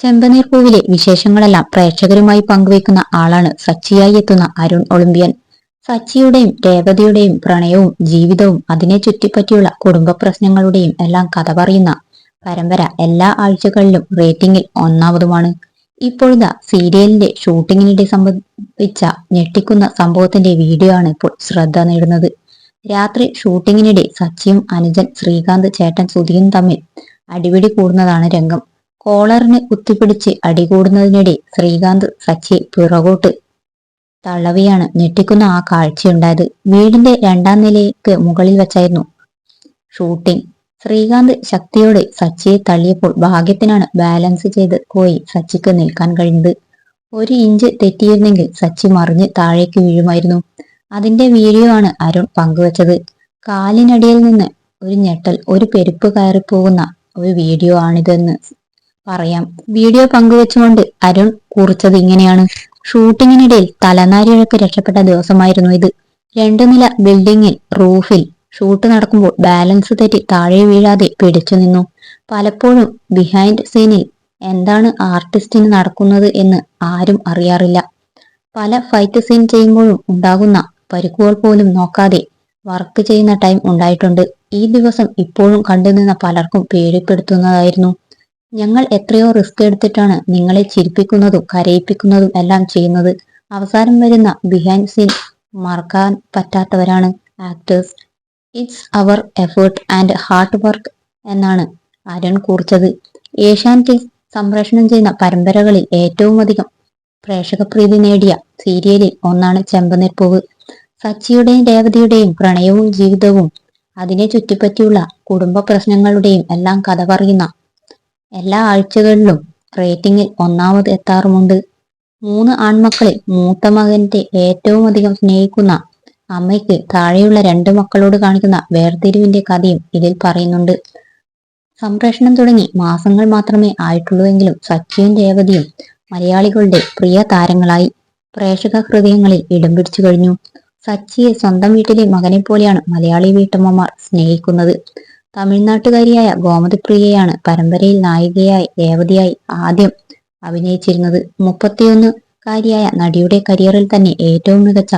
ചെമ്പനീർ പൂവിലെ വിശേഷങ്ങളെല്ലാം പ്രേക്ഷകരുമായി പങ്കുവയ്ക്കുന്ന ആളാണ് സച്ചിയായി എത്തുന്ന അരുൺ ഒളിമ്പ്യൻ. സച്ചിയുടെയും രേവതിയുടെയും പ്രണയവും ജീവിതവും അതിനെ ചുറ്റിപ്പറ്റിയുള്ള കുടുംബ പ്രശ്നങ്ങളുടെയും എല്ലാം കഥ പറയുന്ന പരമ്പര എല്ലാ ആഴ്ചകളിലും റേറ്റിംഗിൽ ഒന്നാമതുമാണ്. ഇപ്പോഴത്തെ സീരിയലിന്റെ ഷൂട്ടിങ്ങിനിടെ സംബന്ധിച്ച ഞെട്ടിക്കുന്ന സംഭവത്തിന്റെ വീഡിയോ ആണ് ഇപ്പോൾ ശ്രദ്ധ നേടുന്നത്. രാത്രി ഷൂട്ടിങ്ങിനിടെ സച്ചിയും അനുജൻ ശ്രീകാന്ത് ചേട്ടൻ സുധിയും തമ്മിൽ അടിപിടി കൂടുന്നതാണ് രംഗം. കോളറിന് കുത്തിപ്പിടിച്ച് അടികൂടുന്നതിനിടെ ശ്രീകാന്ത് സച്ചി പിറകോട്ട് തള്ളവിയാണ് ഞെട്ടിക്കുന്ന ആ കാഴ്ചയുണ്ടായത്. വീടിന്റെ രണ്ടാം നിലയ്ക്ക് മുകളിൽ വെച്ചായിരുന്നു ഷൂട്ടിംഗ്. ശ്രീകാന്ത് ശക്തിയോടെ സച്ചിയെ തള്ളിയപ്പോൾ ഭാഗ്യത്തിനാണ് ബാലൻസ് ചെയ്ത് പോയി സച്ചിക്ക് നിൽക്കാൻ കഴിഞ്ഞത്. ഒരു ഇഞ്ച് തെറ്റിയിരുന്നെങ്കിൽ സച്ചി മറിഞ്ഞ് താഴേക്ക് വീഴുമായിരുന്നു. അതിന്റെ വീഡിയോ ആണ് അരുൺ പങ്കുവച്ചത്. കാലിനടിയിൽ നിന്ന് ഒരു ഞെട്ടൽ ഒരു പെരുപ്പ് കയറിപ്പോകുന്ന ഒരു വീഡിയോ ആണിതെന്ന് പറയാം. വീഡിയോ പങ്കുവെച്ചുകൊണ്ട് അരുൺ കുറിച്ചത് ഇങ്ങനെയാണ്. ഷൂട്ടിങ്ങിനിടയിൽ തലനാരിഴക്ക് രക്ഷപ്പെട്ട ദിവസമായിരുന്നു ഇത്. രണ്ടു നില ബിൽഡിങ്ങിൽ റൂഫിൽ ഷൂട്ട് നടക്കുമ്പോൾ ബാലൻസ് തെറ്റി താഴെ വീഴാതെ പിടിച്ചു നിന്നു. പലപ്പോഴും ബിഹൈൻഡ് സീനിൽ എന്താണ് ആർട്ടിസ്റ്റിന് നടക്കുന്നത് എന്ന് ആരും അറിയാറില്ല. പല ഫൈറ്റ് സീൻ ചെയ്യുമ്പോഴും ഉണ്ടാകുന്ന പരിക്കുകൾ പോലും നോക്കാതെ വർക്ക് ചെയ്യുന്ന ടൈം ഉണ്ടായിട്ടുണ്ട്. ഈ ദിവസം ഇപ്പോഴും കണ്ടുനിന്ന പലർക്കും പേടിപ്പെടുത്തുന്നതായിരുന്നു. ഞങ്ങൾ എത്രയോ റിസ്ക് എടുത്തിട്ടാണ് നിങ്ങളെ ചിരിപ്പിക്കുന്നതും കരയിപ്പിക്കുന്നതും എല്ലാം ചെയ്യുന്നത്. അവസാനം വരുന്ന ബിഹൈൻഡ് സീൻ മറക്കാൻ പറ്റാത്തവരാണ് actors it's our effort and hard work എന്നാണ് അരൺ കുറിച്ചത്. ഏഷ്യാനെറ്റിൽ സംപ്രേഷണം ചെയ്യുന്ന പരമ്പരകളിൽ ഏറ്റവും അധികം പ്രേക്ഷകപ്രീതി നേടിയ സീരിയലിൽ ഒന്നാണ് ചെമ്പനിർപ്പൂവ് സച്ചിയുടെയും രേവതിയുടെയും പ്രണയവും ജീവിതവും അതിനെ ചുറ്റിപ്പറ്റിയുള്ള കുടുംബ പ്രശ്നങ്ങളുടെയും എല്ലാം കഥ പറയുന്ന എല്ലാ ആഴ്ചകളിലും റേറ്റിംഗിൽ ഒന്നാമത് എത്താറുമുണ്ട്. മൂന്ന് ആൺമക്കളിൽ മൂത്ത മകന്റെ ഏറ്റവും അധികം സ്നേഹിക്കുന്ന അമ്മയ്ക്ക് താഴെയുള്ള രണ്ട് മക്കളോട് കാണിക്കുന്ന വേർതിരിവിന്റെ കഥയും ഇതിൽ പറയുന്നുണ്ട്. സംപ്രേഷണം തുടങ്ങി മാസങ്ങൾ മാത്രമേ ആയിട്ടുള്ളൂവെങ്കിലും സച്ചിയും രേവതിയും മലയാളികളുടെ പ്രിയ താരങ്ങളായി പ്രേക്ഷക ഹൃദയങ്ങളിൽ ഇടം പിടിച്ചു കഴിഞ്ഞു. സച്ചിയെ സ്വന്തം വീട്ടിലെ മകനെ പോലെയാണ് മലയാളി വീട്ടമ്മമാർ സ്നേഹിക്കുന്നത്. തമിഴ്നാട്ടുകാരിയായ ഗോമതിപ്രിയയാണ് പരമ്പരയിൽ നായികയായി രേവതിയായി ആദ്യം അഭിനയിച്ചിരുന്നത്. മുപ്പത്തിയൊന്ന് കാരിയായ നടിയുടെ കരിയറിൽ തന്നെ ഏറ്റവും മികച്ച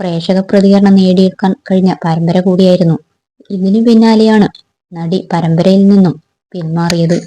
പ്രേക്ഷക പ്രതികരണം നേടിയെടുക്കാൻ കഴിഞ്ഞ പരമ്പര കൂടിയായിരുന്നു. ഇതിനു പിന്നാലെയാണ് നടി പരമ്പരയിൽ നിന്നും പിന്മാറിയത്.